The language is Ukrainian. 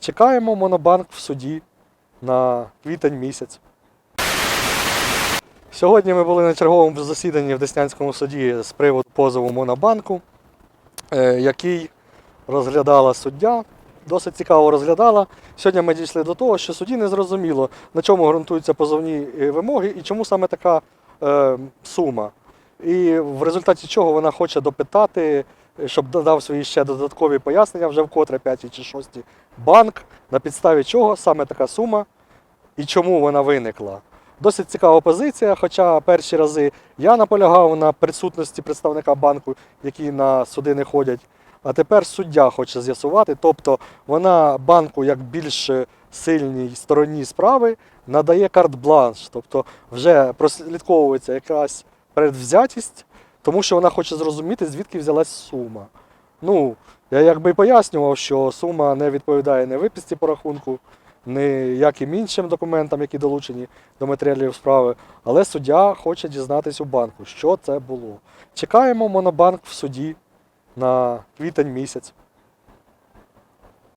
Чекаємо Монобанк в суді на квітень місяць. Сьогодні ми були на черговому засіданні в Деснянському суді з приводу позову Монобанку, е, який розглядала суддя. Досить цікаво розглядала. Сьогодні ми дійшли до того, що судді не зрозуміло, на чому ґрунтуються позовні е, вимоги і чому саме така е, сума. І в результаті чого вона хоче допитати, щоб додав свої ще додаткові пояснення вже вкотре п'ятій чи шостій банк, на підставі чого саме така сума і чому вона виникла. Досить цікава позиція, хоча перші рази я наполягав на присутності представника банку, які на суди не ходять. А тепер суддя хоче з'ясувати, тобто вона банку як більш сильній стороні справи надає карт-бланш, тобто вже прослідковується якась предвзятість, тому що вона хоче зрозуміти, звідки взялась сума. Ну, я якби пояснював, що сума не відповідає не виписці по рахунку, ніяким іншим документам, які долучені до матеріалів справи, але суддя хоче дізнатися у банку, що це було. Чекаємо Монобанк в суді на квітень місяць.